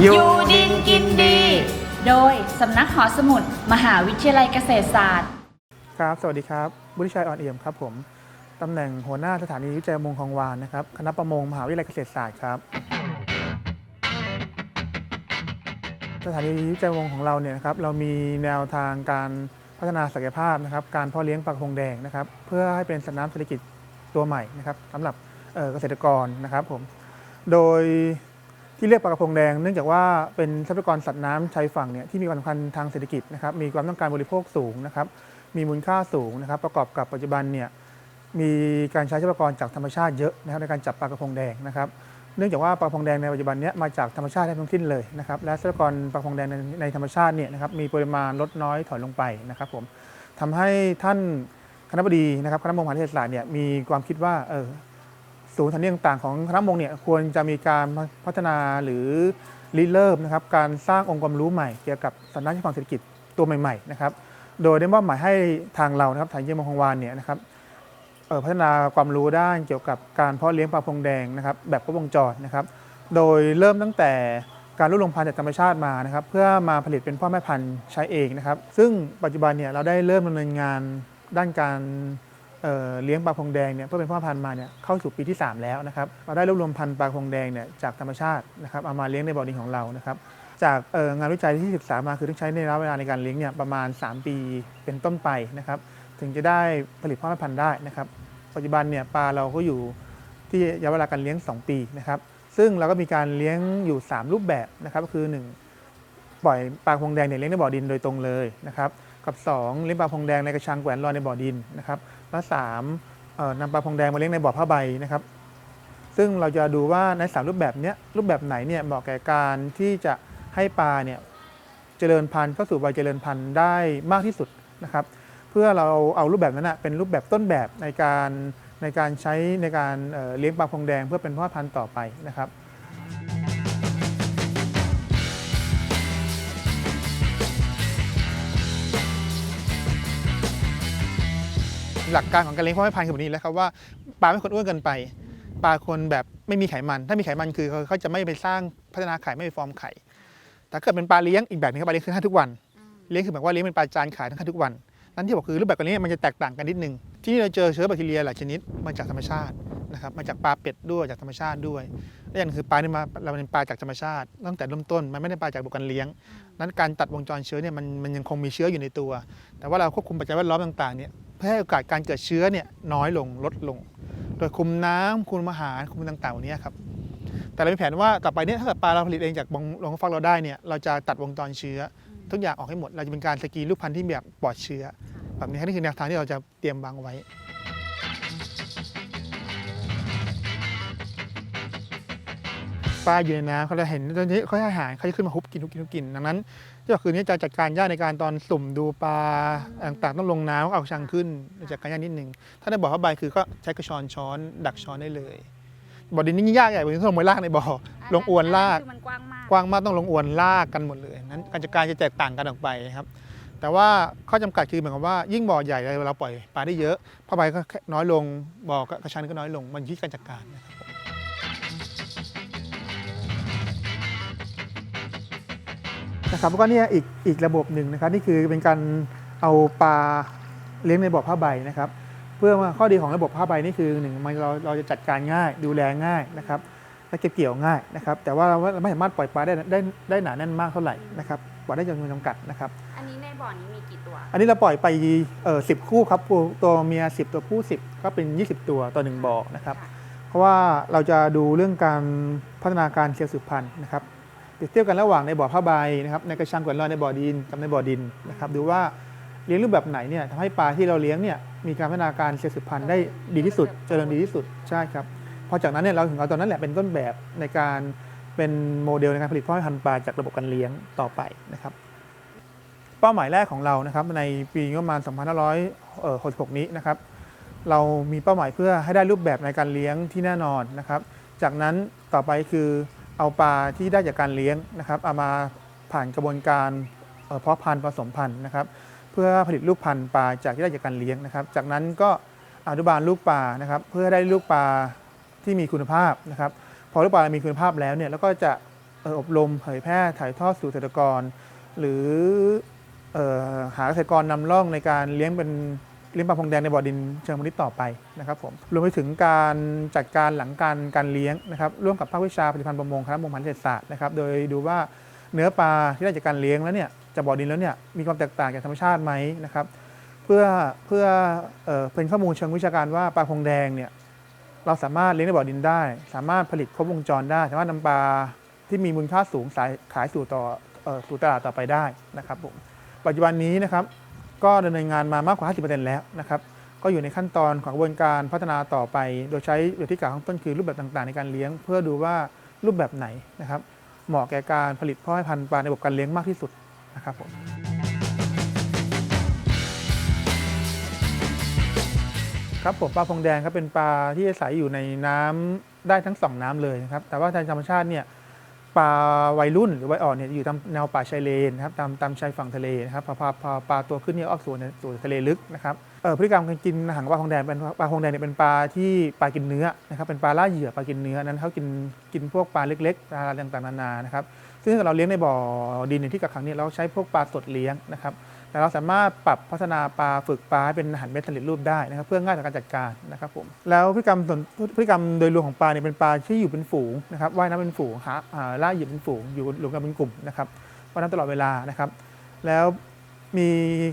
อยู่ดินกินดี โดยสำนักหอสมุด มหาวิทยาลัยเกษตรศาสตร์ ครับ สวัสดีครับ บุริชัยอ่อนเอี่ยมครับผมตำแหน่งหัวหน้าสถานีวิจัยมงคลองวานนะครับคณะประมงมหาวิทยาลัยเกษตรศาสตร์ครับ สถานีวิจัยมงของเราเนี่ยนะครับเรามีแนวทางการพัฒนาศักยภาพนะครับการเพาะเลี้ยงปลากระพงแดงนะครับเพื่อให้เป็นสัตว์น้ำเศรษฐกิจตัวใหม่นะครับสำหรับเกษตรกรนะครับผมโดย ที่เรียกปลากระพงแดงเนื่องจากว่าเป็นทรัพยากรสัตว์น้ำชายฝั่งเนี่ยที่มีความสำคัญทางเศรษฐกิจนะครับมีความต้องการบริโภคสูงนะครับมีมูลค่าสูงนะครับ ประกอบกับปัจจุบันเนี่ยมีการใช้ทรัพยากรจากธรรมชาติเยอะนะครับในการจับปลากระพงแดงนะครับเนื่องจากว่าปลากระพงแดงในปัจจุบันเนี้มาจากธรรมชาติแทบทั้งสิ้นเลยนะครับและทรัพยากรปลากระพงแดงในในธรรมชาติเนี่ยนะครับมีปริมาณลดน้อยถอยลงไปนะครับผมทำให้ท่านคณะบดีนะครับคณะมงมหาวิทยาลัยศาสตร์เนี่ยมีความคิดว่าเออ ศูนย์ฐานเรียนต่างของคณะมงเนี่ยควรจะมีการพัฒนาหรือริเริ่มนะครับการสร้างองค์ความรู้ใหม่เกี่ยวกับสันดานของเศรษฐกิจตัวใหม่ๆนะครับโดยได้มอบหมายให้ทางเรานะครับฐานเยี่ยมมงคลวานเนี่ยนะครับพัฒนาความรู้ด้านเกี่ยวกับการเพาะเลี้ยงปลาพงแดงนะครับแบบครบวงจรนะครับ โดยเริ่มตั้งแต่การรวบรวมพันธุ์จากธรรมชาติมานะครับ เพื่อมาผลิตเป็นพ่อแม่พันธุ์ใช้เองนะครับ ซึ่งปัจจุบันเนี่ยเราได้เริ่มดำเนินงานด้านการ เเลี้ยงปลาพงแดงเนี่ยเพื่อเป็นพ่อพันธุ์มาเนี่ยเข้าสู่ปีที่ 3 แล้วนะครับเราได้รวบรวมพันธุ์ปลาพงแดงเนี่ยจากธรรมชาตินะครับเอามาเลี้ยงในบ่อดินของเรานะครับจากงานวิจัยที่ศึกษามาคือต้องใช้ในระยะเวลาในการเลี้ยงเนี่ยประมาณ 3 ปีเป็นต้นไปนะครับถึงจะได้ผลิตพ่อพันธุ์ได้นะครับปัจจุบันเนี่ยปลาเราก็อยู่ที่ระยะเวลาการเลี้ยง 2 ปีนะครับซึ่งเราก็มีการเลี้ยงอยู่ 3 รูปแบบนะครับก็คือ 1 ปล่อยปลาพงแดงเนี่ยเลี้ยงในบ่อดินโดยตรงเลยนะครับ กับ 2 เลี้ยงปลาพงแดงในกระชังแขวนลอยในบ่อดินนะครับและ3เอ่อนำปลาพงแดงมาเลี้ยงในบ่อผ้าใบนะครับซึ่งเราจะดูว่าในสามรูปแบบนี้รูปแบบไหนเนี่ยเหมาะแก่การที่จะให้ปลาเนี่ยเจริญพันธุ์เข้าสู่วัยเจริญพันธุ์ได้มากที่สุดนะครับเพื่อเราเอารูปแบบนั้นนะเป็นรูปแบบต้นแบบในการในการใช้ในการเลี้ยงปลาพงแดงเพื่อเป็นพ่อพันธุ์ต่อไปนะครับ หลักการของการเลี้ยงพ่อแม่พันธุ์คือแบบนี้แหล้วครับว่าปลาไม่ควรอ้วนเกินไป ปลาควรแบบไม่มีไขมัน ถ้ามีไขมันคือเขาเขาจะไม่ไปสร้างพัฒนาไข่ไม่ไปฟอร์มไข่แต่ถ้าเกิดเป็นปลาเลี้ยงอีกแบบหนึงครับปลาเลี้ยงคือให้ทุกวันเลี้ยงคือหมายว่าเลี้ยงเป็นปลาจานขายทั้งให้ทุกวัน นั่นที่บอกคือรูปแบบการเลี้ยงมันจะแตกต่างกันนิดนึงที่นี่เราเจอเชื้อแบคทีเรียหลายชนิดมาจากธรรมชาตินะครับมาจากปลาเป็ดด้วยจากธรรมชาติด้วยและอย่างหนึ่งคือปลาเนี่ยมาเราเป็นปลาจากธรรมชาติตั้งแต่เริ่มต้นมันไม่ได้ปลาจากระบบการเลี้ยง นั้นการตัดวงจรเชื้อเนี่ยมันมันยังคงมีเชื้ออยู่ในตัว แต่ว่าเราควบคุมปัจจัยแวดล้อมต่างๆเนี่ยเพื่อให้โอกาสการเกิดเชื้อเนี่ยน้อยลงลดลง โดยคุมน้ำคุมอาหารคุมต่างๆเหล่านี้ครับแต่เรามีแผนว่าต่อไปเนี่ยถ้าเกิดปลาเราผลิตเองจากบงโรงฟักเราได้เนี่ยเราจะตัดวงจรเชื้อ ทุกอย่างออกให้หมด เราจะเป็นการสกรีนลูกพันธุ์ที่แบบปลอดเชื้อแบบนี้นี่คือแนวทางที่เราจะเตรียมวางไว้ปลาอยู่ในน้ำเขาจะเห็นตอนนี้เขาให้อาหารเขาจะขึ้นมาฮุบกินฮุบกินฮุบกินดังนั้น ที่เราคืนนี้จะจัดการยากในการตอนสุ่มดูปลาต่างๆต้องลงน้ำเอาชังขึ้นจัดการยากนิดนึง ถ้าในบ่อผ้าใบคือก็ใช้กระชอนช้อนดักช้อนได้เลย บ่อดินนี่ยิ่งยากใหญ่กว่าที่ต้องลงไปลากในบ่อลงอวนลากคือมันกว้างมากกว้างมากต้องลงอวนลากกันหมดเลยนั้นการจัดการจะแตกต่างกันออกไปครับ แต่ว่าข้อจำกัดคือเหมือนกับว่ายิ่งบ่อใหญ่เราปล่อยปลาได้เยอะผ้าใบก็น้อยลงบ่อกระชันก็น้อยลงมันอยู่ที่การจัดการนะครับ นะครับแล้วก็เนี่ยอีกอีกระบบหนึ่งนะครับนี่คือเป็นการเอาปลาเลี้ยงในบ่อผ้าใบนะครับ เพื่อว่าข้อดีของระบบผ้าใบนี่คือหนึ่งมันเราเราจะจัดการง่าย ดูแลง่ายนะครับและเก็บเกี่ยวง่ายนะครับ แต่ว่าเราไม่สามารถปล่อยปลาได้ได้ได้หนาแน่นมากเท่าไหร่นะครับปล่อยได้จำนวนจำกัดนะครับ อันนี้ในบ่อนี้มีกี่ตัว อันนี้เราปล่อยไปเอ่อสิคู่ครับตัวตัวเมีย10ตัวผู้10ก็เป็น 20 ตัวต่อหนึ่งบ่อนะครับ เพราะว่าเราจะดูเรื่องการพัฒนาการเซลล์สืบพันธุ์นะครับเป รียบเทียบกันระหว่างในบ่อผ้าใบนะครับในกระชังแขวนลอยในบ่อดินกับในบ่อดินนะครับดูว่าเลี้ยงรูปแบบไหนเนี่ยทำให้ปลาที่เราเลี้ยงเนี่ยมีการพัฒนาการเซลล์สืบพันธุ์ได้ดีที่สุดเจริญดีที่สุดใช่ครับพอจากนั้นเนี่ยเราถึงเอาตอนนั้นแหละเป็นต้นแบบในการเป็นโมเดลในการผลิตพ่อพันธุ์ปลาจากระบบการเลี้ยงต่อไปนะครับเป้าหมายแรกของเรานะครับในปีงบประมาณ 2566 นี้นะครับเรามีเป้าหมายเพื่อให้ได้รูปแบบในการเลี้ยงที่แน่นอนนะครับ จากนั้นต่อไปคือ เอาปลาที่ได้จากการเลี้ยงนะครับเอามาผ่านกระบวนการเพาะพันธุ์ผสมพันธุ์นะครับ เพื่อผลิตลูกพันธุ์ปลาจากที่ได้จากการเลี้ยงนะครับ จากนั้นก็อนุบาลลูกปลานะครับ เพื่อได้ลูกปลาที่มีคุณภาพนะครับ พอลูกปลามีคุณภาพแล้วเนี่ยแล้วก็จะอบรมเผยแพร่ถ่ายทอดสู่เกษตรกร หรือออหาเกษตรกรนำร่องในการเลี้ยงเป็น ลี้ยงปลาพงแดงในบ่อดินเชิงพาณิชย์ต่อไปนะครับผมรวมไปถึงการจัดการหลังการการเลี้ยงนะครับร่วมกับภาควิชาผลิตภัณฑ์ประมงคณะมงพันธุ์เศรษฐศาสตร์นะครับโดยดูว่าเนื้อปลาที่ได้จากการเลี้ยงแล้วเนี่ยจากบ่อดินแล้วเนี่ยมีความแตกต่างจากธรรมชาติไหมนะครับเพื่อเพื่อเอ่อเป็นข้อมูลเชิงวิชาการว่าปลาพงแดงเนี่ยเราสามารถเลี้ยงในบ่อดินได้ สามารถผลิตครบวงจรได้ สามารถนำปลาที่มีมูลค่าสูงสายขายสู่ต่อเอ่อสู่ตลาดต่อไปได้นะครับผมปัจจุบันนี้นะครับ ก็ดำเนินงานมามากกว่า 50%แล้วนะครับก็อยู่ในขั้นตอนของกระบวนการพัฒนาต่อไป โดยใช้อย่างที่กล่าวข้างต้นคือรูปแบบต่างๆ ในการเลี้ยง เพื่อดูว่ารูปแบบไหนนะครับ เหมาะแก่การผลิตพ่อให้พันธุ์ปลาในระบบการเลี้ยงมากที่สุดนะครับผมครับผมปลาพงแดงครับเป็นปลาที่อาศัยอยู่ในน้ำได้ทั้งสองน้ำเลยนะครับแต่ว่าทางธรรมชาติเนี่ย ปลาวัยรุ่นหรือวัยอ่อนเนี่ยอยู่ตามแนวป่าชายเลนนะครับตามตามชายฝั่งทะเลนะครับพอพอพอปลาตัวขึ้นเนี่ยออกสู่ในสู่ทะเลลึกนะครับเอ่อพฤติกรรมการกินอาหารของปลาทองแดงเป็นปลาทองแดงเนี่ยเป็นปลาที่ปลากินเนื้อนะครับเป็นปลาล่าเหยื่อปลากินเนื้อนั้นเขากินกินพวกปลาเล็กๆปลาต่างๆนานานะครับซึ่งเราเลี้ยงในบ่อดินในที่กักขังเนี่ยเราใช้พวกปลาสดเลี้ยงนะครับ เราสามารถปรับพัฒนาปลาฝึกปลาให้เป็นอาหารเม็ดสำเร็จรูปได้นะครับเพื่อง่ายต่อการจัดการนะครับผมแล้วพฤติกรรมส่วนพฤติกรรมโดยรวมของปลาเนี่ยเป็นปลาที่อยู่เป็นฝูงนะครับว่ายน้ำเป็นฝูงหาล่าเหยื่อเป็นฝูงอยู่รวมกันเป็นกลุ่มนะครับว่ายน้ำตลอดเวลานะครับ แล้วมี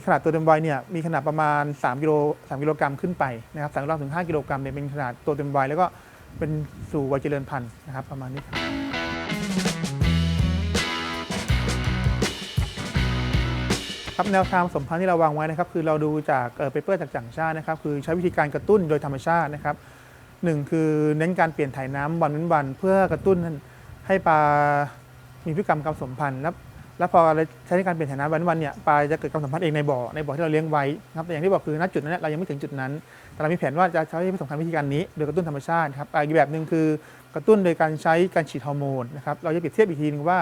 ขนาดตัวเต็มวัยเนี่ยมีขนาดประมาณ3กิโล3กิโลกรัมขึ้นไปนะครับ3กิโลถึง5กิโลกรัมเนี่ยเป็นขนาดตัวเต็มวัยแล้วก็เป็นสู่วัยเจริญพันธุ์นะครับประมาณนี้ครับ ครับแนวทางผสมพันธุ์ที่เราวางไว้นะครับ คือเราดูจากเปเปอร์จากต่างชาตินะครับ คือใช้วิธีการกระตุ้นโดยธรรมชาตินะครับหนึ่งคือเน้นการเปลี่ยนถ่ายน้ำวันเว้นวัน เพื่อกระตุ้นให้ปลามีพฤติกรรมการผสมพันธุ์แล้วแล้วพอใช้ในการเปลี่ยนฐายนะวันวันเนี่ยปลาจะเกิดการผสมพันธุ์เองในบ่อในบ่อที่เราเลี้ยงไว้นะครับแต่อย่างที่บอกคือณจุดนั้นเรายังไม่ถึงจุดนั้น แต่เรามีแผนว่าจะใช้ผสมพันธุ์วิธีการนี้ โดยกระตุ้นธรรมชาติครับอีกแบบหนึ่งคือกระตุ้นโดยการใช้การฉีดฮอร์โมนนะครับเราจะเปรียบเทียบอีกทีนึงว่า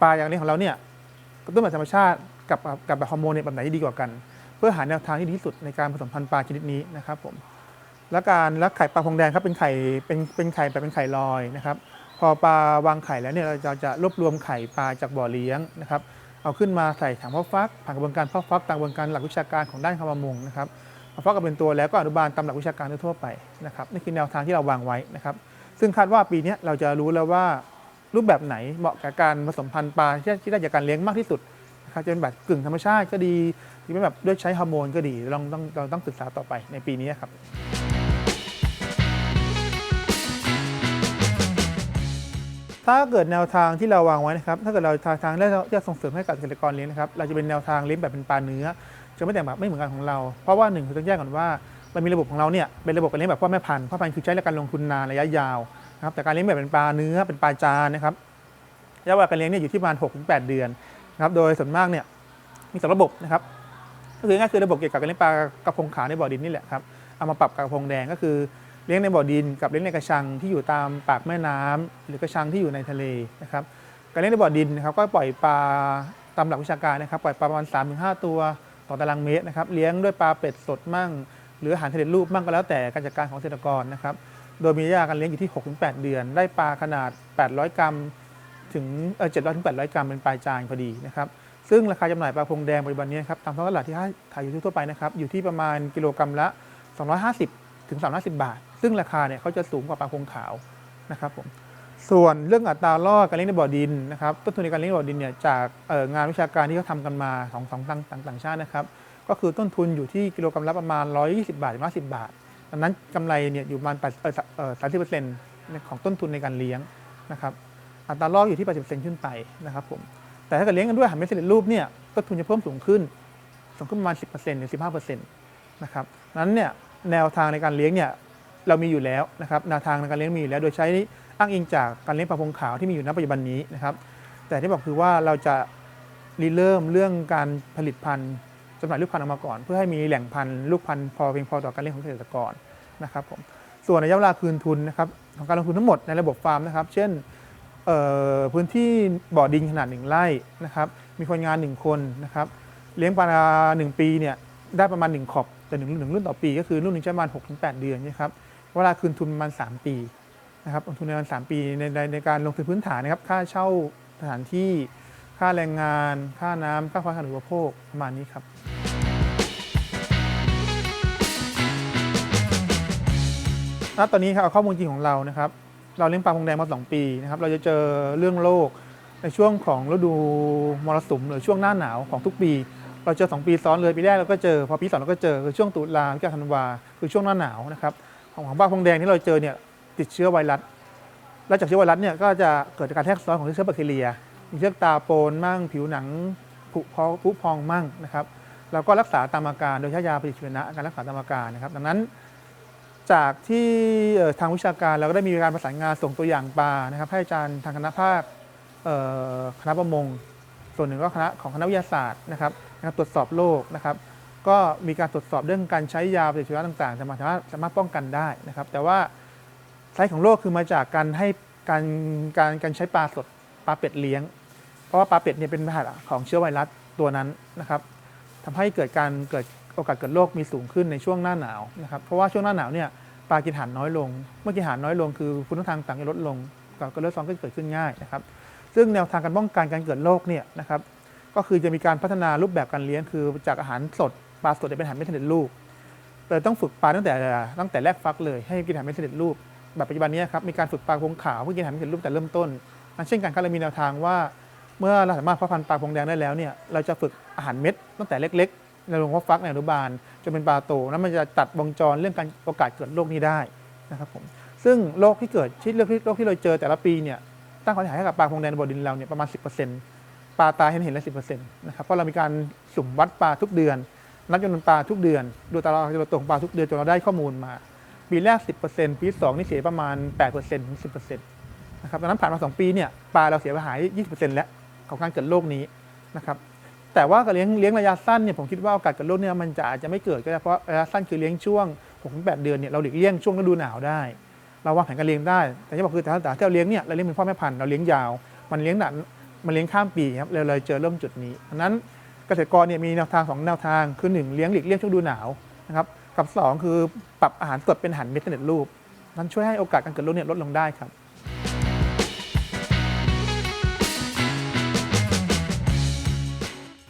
ปลาอย่างนี้ของเราเนี่ยกระตุ้นแบบธรรมชาติ กับกับแบบฮอร์โมนเนี่ยแบบไหนที่ดีกว่ากัน เพื่อหาแนวทางที่ดีที่สุดในการผสมพันธุ์ปลาชนิดนี้นะครับผมและการและไข่ปลาพงแดงครับเป็นไข่เป็นเป็นไข่แบบเป็นไข่ลอยนะครับพอปลาวางไข่แล้วเนี่ยเราจะจะรวบรวมไข่ปลาจากบ่อเลี้ยงนะครับเอาขึ้นมาใส่ถังเพาะฟักผ่านกระบวนการเพาะฟักตามกระบวนการหลักวิชาการของด้านคำประมงนะครับพอฟักกันเป็นตัวแล้วก็อนุบาลตามหลักวิชาการทั่วไปนะครับนี่คือแนวทางที่เราวางไว้นะครับซึ่งคาดว่าปีนี้เราจะรู้แล้วว่ารูปแบบไหนเหมาะกับการผสมพันธุ์ปลาที่ได้จากการเลี้ยงมากที่สุด ครับจะเป็นแบบกึ่งธรรมชาติก็ดีหรือเป็นแบบด้วยใช้ฮอร์โมนก็ดีเราต้องเราต้องศึกษาต่อไปในปีนี้ครับ ถ้าเกิดแนวทางที่เราวางไว้นะครับ ถ้าเกิดเราทางทางแรกที่จะส่งเสริมให้กับเกษตรกรเลี้ยงนะครับ เราจะเป็นแนวทางเลี้ยงแบบเป็นปลาเนื้อ จะไม่แต่แบบไม่เหมือนกันของเรา เพราะว่าหนึ่งคือต้องแยกก่อนว่าเรามีระบบของเราเนี่ยเป็นระบบการเลี้ยงแบบพ่อแม่พันธุ์พ่อพันธุ์คือใช้ในการลงทุนนานระยะยาวนะครับแต่การเลี้ยงแบบเป็นปลาเนื้อเป็นปลาจานนะครับระยะเวลาการเลี้ยงเนี่ยอยู่ที่ประมาณ6-8 เดือน นะครับโดยส่วนมากเนี่ยมีสองระบบนะครับก็คือง่ายคือระบบเกี่ยวกับการเลี้ยงปลากระพงขาวในบ่อดินนี่แหละครับเอามาปรับกับกระพงแดงก็คือเลี้ยงในบ่อดิน กับเลี้ยงในกระชังที่อยู่ตามปากแม่น้ำหรือกระชังที่อยู่ในทะเลนะครับการเลี้ยงในบ่อดินนะครับก็ปล่อยปลาตามหลักวิชาการนะครับปล่อยปลาประมาณ3-5 ตัวต่อตารางเมตรนะครับเลี้ยงด้วยปลาเป็ดสดมั่ง หรืออาหารทะเลรูปมั่งก็แล้วแต่การจัดการของเกษตรกรนะครับโดยมีระยะการเลี้ยงอยู่ที่ 6-8 เดือน ได้ปลาขนาด 800 กรัม ถึงเออ700ถึง800กรัมเป็นปลายจานพอดีนะครับซึ่งราคาจำหน่ายปลาพงแดงปัจจุบันนี้ครับตามท้องตลาดที่ขายอยู่ทั่วไปนะครับอยู่ที่ประมาณกิโลกรัมละ 250ถึง350บาท ซึ่งราคาเนี่ยเขาจะสูงกว่าปลาพงขาวนะครับผมส่วนเรื่องอัตราล่อการเลี้ยงในบ่อดินนะครับต้นทุนในการเลี้ยงบ่อดินเนี่ยจากงานวิชาการที่เขาทำกันมาของสองต่างต่างชาตินะครับก็คือต้นทุนอยู่ที่กิโลกรัมละประมาณ 120 บาทถึง110บาทดังนั้นกำไรเนี่ยอยู่ประมาณ30เปอร์เซ็นต์ของต้นทุนในการเลี้ยงนะครับ อัตราล่ออยู่ที่ 80%ขึ้นไปนะครับผมแต่ถ้าเกิดเลี้ยงกันด้วยอาหารเม็ดสำเร็จรูปเนี่ยต้นทุนจะเพิ่มสูงขึ้นสูงขึ้นประมาณ 10%หรือ 15%นะครับนั้นเนี่ยแนวทางในการเลี้ยงเนี่ยเรามีอยู่แล้วนะครับแนวทางในการเลี้ยงมีอยู่แล้ว โดยใช้อ้างอิงจากการเลี้ยงปลาพงขาวที่มีอยู่ณปัจจุบันนี้นะครับแต่ที่บอกคือว่าเราจะรีเริ่มเรื่องการผลิตพันธุ์จำหน่ายลูกพันธุ์ออกมาก่อน เพื่อให้มีแหล่งพันธุ์ลูกพันธุ์พอเพียงพอต่อการเลี้ยงของเกษตรกรนะครับผมส่วนระยะเวลาคืนทุนนะครับของการลงทุนทั้งหมดในระบบฟาร์มนะครับ เช่น พื้นที่บ่อดินขนาดหนึ่งไร่นะครับ มีคนงานหนึ่งคนนะครับ เลี้ยงปลาหนึ่งปีเนี่ยได้ประมาณหนึ่งขอบ แต่หนึ่งหนึ่งรุ่นต่อปี ก็คือรุ่นหนึ่งใช้ประมาณหกถึงแปดเดือนนะครับ เวลาคืนทุนประมาณสามปีนะครับลงทุนในประมาณสามปีในในในการลงทุนพื้นฐานนะครับ ค่าเช่าสถานที่ ค่าแรงงาน ค่าน้ำค่าไฟค่าอุปโภคประมาณนี้ครับณตอนนี้ครับเอาข้อมูลจริงของเรานะครับ เราเลี้ยงปลาพงแดงมา2ปีนะครับเราจะเจอเรื่องโรคในช่วงของฤดูมรสุมหรือช่วงหน้าหนาวของทุกปี เราเจอ2ปีซ้อนเลยปีแรกเราก็เจอพอปีสองเราก็เจอคือช่วงตุลาพฤศจิกาธันวาคือช่วงหน้าหนาวนะครับของของปลาพงแดงที่เราเจอเนี่ยติดเชื้อไวรัสแล้วจากเชื้อไวรัสเนี่ยก็จะเกิดการแทรกซ้อนของเชื้อแบคทีเรียมีเชื้อตาโปนมั่งผิวหนังผุพองผุพองมั่งนะครับแล้วก็รักษาตามอาการโดยใช้ยาปฏิชีวนะการรักษาตามอาการนะครับ ดังนั้น จากที่ทางวิชาการเราก็ได้มีการประสานงานส่งตัวอย่างปลานะครับให้อาจารย์ทางคณะภาคคณะประมง ส่วนหนึ่งก็คณะของคณะวิทยาศาสตร์นะครับตรวจสอบโรคนะครับก็มีการตรวจสอบเรื่องการใช้ยาปฏิชีวนะต่างๆสามารถสามารถป้องกันได้นะครับ แต่ว่าสาเหตุของโรคคือมาจากการให้การการการใช้ปลาสดปลาเป็ดเลี้ยง เพราะว่าปลาเป็ดเนี่ยเป็นพาหะของเชื้อไวรัสตัวนั้นนะครับทำให้เกิดการเกิด โอกาสเกิดโรคมีสูงขึ้นในช่วงหน้าหนาวนะครับเพราะว่าช่วงหน้าหนาวเนี่ยปลากินอาหารน้อยลง เมื่อกินอาหารน้อยลงคือคุณทางต่างจะลดลงกับการเลือดซอนก็เกิดขึ้นง่ายนะครับ ซึ่งแนวทางการป้องกันการเกิดโรคเนี่ยนะครับก็คือจะมีการพัฒนารูปแบบการเลี้ยงคือจากอาหารสดปลาสดจะเป็นอาหารไม่สำเร็จรูปเลยต้องฝึกปลาตั้งแต่ตั้งแต่แรกฟักเลยให้กินอาหารไม่สำเร็จรูปแบบปัจจุบันนี้ครับมีการฝึกปลาพงขาวเพื่อกินอาหารไม่สำเร็จรูปแต่เริ่มต้นนั้นเช่นกันครับเรามีแนวทางว่า เมื่อเราสามารถเพาะพันธุ์ปลาพงแดงได้แล้วเนี่ยเราจะฝึกอาหารเม็ดตั้งแต่เล็กๆ ในโรงเพาฟักในอนุบาลจนเป็นปลาโตนั้นมันจะตัดวงจรเรื่องการโอกาสเกิดโรคนี้ได้นะครับผมซึ่งโรคที่เกิดที่โรคที่โรคที่เราเจอแต่ละปีเนี่ยตั้งความเสียหายให้กับปลาพงแดนบ่อดินเราเนี่ยประมาณ 10%ปลาตายเห็นเห็นละสินะครับเพราะเรามีการสุ่มวัดปลาทุกเดือน นับจำนวนปลาทุกเดือน ดูตารางจำนวนตัวของปลาทุกเดือนจนเราได้ข้อมูลมา ปีแรก 10%ปีที่สองนี่เสียประมาณ 8%ถึง10%นะครับดังนั้นผ่านมา 2 ปีเนี่ยปลาเราเสียหาย 20%แล้วของการเกิดโรคนี้นะครับ แต่ว่าการเลี้ยงเลี้ยงระยะสั้นเนี่ยผมคิดว่าโอกาสเกิดโรคเนี่ยมันจะอาจจะไม่เกิดก็ได้เพราะระยะสั้นคือเลี้ยงช่วง6-8เดือนเนี่ยเราหลีกเลี่ยงช่วงฤดูหนาวได้ เราวางแผนการเลี้ยงได้ แต่ที่บอกคือแต่ถ้าเราเลี้ยงเนี่ยเราเลี้ยงเป็นพ่อแม่พันธุ์เราเลี้ยงยาว มันเลี้ยงหนักมันเลี้ยงข้ามปีครับเราเลยเจอเริ่มจุดนี้ดังนั้นเกษตรกรเนี่ยมีแนวทางสองแนวทางคือหนึ่งเลี้ยงหลีกเลี่ยงช่วงฤดูหนาวนะครับกับสองคือปรับอาหารสดเป็นอาหารเม็ดสำเร็จรูปนั้นช่วยให้โอกาสการเกิดโรคเนี่ยลดลงได้ครับ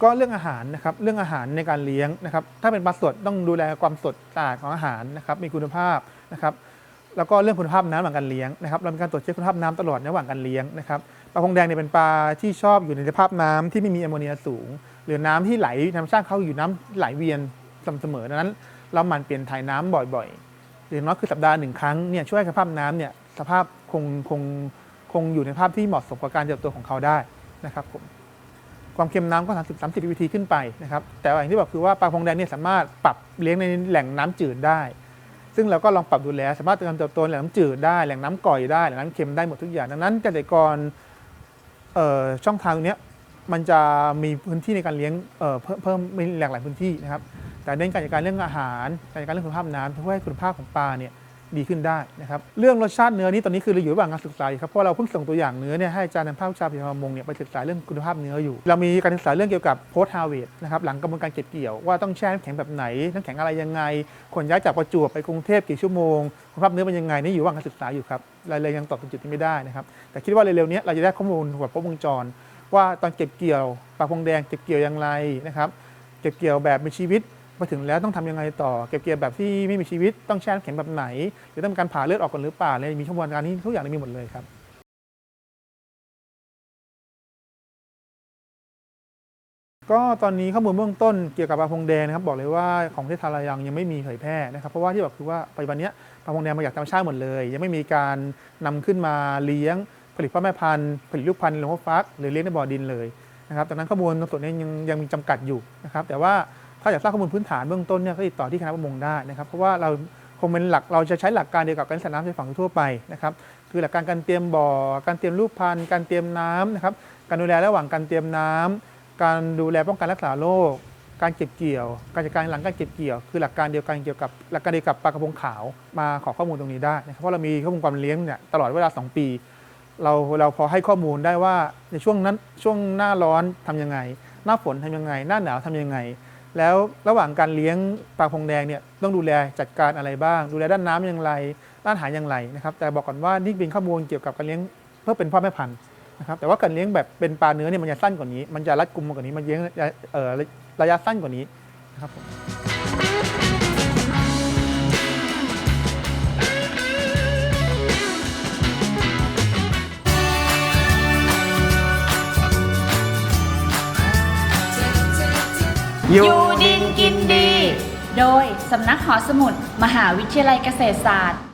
ก็เรื่องอาหารนะครับเรื่องอาหารในการเลี้ยงนะครับถ้าเป็นปลาสดต้องดูแลความสดสะอาดของอาหารนะครับมีคุณภาพนะครับแล้วก็เรื่องคุณภาพน้ำหลังการเลี้ยงนะครับเรามีการตรวจเช็คคุณภาพน้ำตลอดระหว่างการเลี้ยงนะครับปลาพงแดงเนี่ยเป็นปลาที่ชอบอยู่ในสภาพน้ำที่ไม่มีแอมโมเนียสูง หรือน้ำที่ไหลธรรมชาติเขาอยู่น้ำไหลเวียนสม่ำเสมอดังนั้น เราหมั่นเปลี่ยนถ่ายน้ำบ่อยๆหรือน้อยคือสัปดาห์หนึ่งครั้งเนี่ยช่วยให้สภาพน้ำเนี่ยสภาพคงคงคงอยู่ในภาพที่เหมาะสมกับการเติบโตของเขาได้นะครับผม ความเค็มน้ำก็ 30 30 ppm ขึ้นไปนะครับ แต่ว่าอย่างที่บอกคือว่าปลาพงแดงเนี่ยสามารถปรับเลี้ยงในแหล่งน้ำจืดได้ ซึ่งเราก็ลองปรับดูแลสามารถเติบโตในแหล่งน้ำจืดได้แหล่งน้ำก่อยได้แหล่งน้ำเค็มได้หมดทุกอย่างดังนั้นเกษตรกรเอ่อช่องทางตรงเนี้ยมันจะมีพื้นที่ในการเลี้ยงเอ่อเพิ่มเพิ่มมีหลากหลายพื้นที่นะครับ แต่เน้นการจัดการเรื่องอาหารการจัดการเรื่องคุณภาพน้ำเพื่อให้คุณภาพของปลาเนี่ย ดีขึ้นได้นะครับเรื่องรสชาติเนื้อนี้ตอนนี้คือเราอยู่ระหว่างการศึกษาครับเพราะเราเพิ่งส่งตัวอย่างเนื้อเนี่ยให้อาจารย์ในภาควิชาพิมมงเนี่ยไปศึกษาเรื่องคุณภาพเนื้ออยู่ เรามีการศึกษาเรื่องเกี่ยวกับ post harvest นะครับหลังกระบวนการเก็บเกี่ยวว่าต้องแช่น้ำแข็งแบบไหนน้ำแข็งอะไรยังไงขนย้ายจากประจวบไปกรุงเทพกี่ชั่วโมงคุณภาพเนื้อเป็นยังไงนี่อยู่ระหว่างการศึกษาอยู่ครับเราเลยยังตอบตรงจุดนี้ไม่ได้นะครับแต่คิดว่าเร็วๆนี้เราจะได้ข้อมูลแบบครบวงจร ว่าตอนเก็บเกี่ยวปลาพงแดงเก็บเกี่ยวอย่างไรนะครับเก็บเกี่ยวแบบมีชีวิต มาถึงแล้วต้องทำยังไงต่อเก็บเกี่ยวแบบที่ไม่มีชีวิตต้องแช่น้ำแข็งแบบไหน หรือต้องมีการผ่าเลือดออกก่อนหรือเปล่าเลยมีกระบวนการนี้ทุกอย่างมีหมดเลยครับก็ตอนนี้ข้อมูลเบื้องต้นเกี่ยวกับปลาพงแดงนะครับบอกเลยว่าของประเทศไทยเรายังยังไม่มีเผยแพร่นะครับเพราะว่าที่บอกคือว่าปัจจุบันนี้ปลาพงแดงมาจากธรรมชาติหมดเลย ยังไม่มีการนำขึ้นมาเลี้ยง ผลิตพ่อแม่พันธุ์ผลิตลูกพันธุ์ลงพ่อฟักหรือเลี้ยงในบ่อดินเลยนะครับดังนั้นข้อมูลตรงส่วนนี้ยังยังมีจำกัดอยู่นะครับแต่ว่า ถ้าอยากทราบข้อมูลพื้นฐานเบื้องต้นเนี่ยก็ติดต่อที่คณะประมงได้นะครับเพราะว่าเราคงเป็นหลักเราจะใช้หลักการเดียวกับการสัตว์น้ำในฝั่งทั่วไปนะครับคือหลักการการเตรียมบ่อ การเตรียมลูกพันธุ์การเตรียมน้ำนะครับการดูแลระหว่างการเตรียมน้ำการดูแลป้องกันรักษาโรคการเก็บเกี่ยว การจัดการหลังการเก็บเกี่ยว คือหลักการเดียวกันเกี่ยวกับหลักการเดียวกับปลากระพงขาวมาขอข้อมูลตรงนี้ได้นะครับเพราะเรามีข้อมูลความเลี้ยงเนี่ยตลอดเวลา 2 ปี เราเราพอให้ข้อมูลได้ว่าในช่วงนั้นช่วงหน้าร้อนทำยังไง หน้าฝนทำยังไง หน้าหนาวทำยังไง แล้วระหว่างการเลี้ยงปลาพงแดงเนี่ยต้องดูแลจัดการอะไรบ้าง ดูแลด้านน้ำอย่างไร ด้านอาหารอย่างไรนะครับ แต่บอกก่อนว่านี่เป็นข้อมูลเกี่ยวกับการเลี้ยงเพื่อเป็นพ่อแม่พันธุ์นะครับแต่ว่าการเลี้ยงแบบเป็นปลาเนื้อเนี่ยมันจะสั้นกว่านี้ มันจะรัดกุมกว่านี้ มันเลี้ยงระยะสั้นกว่านี้นะครับผม อยู่ดินกินดี โดยสำนักหอสมุด มหาวิทยาลัยเกษตรศาสตร์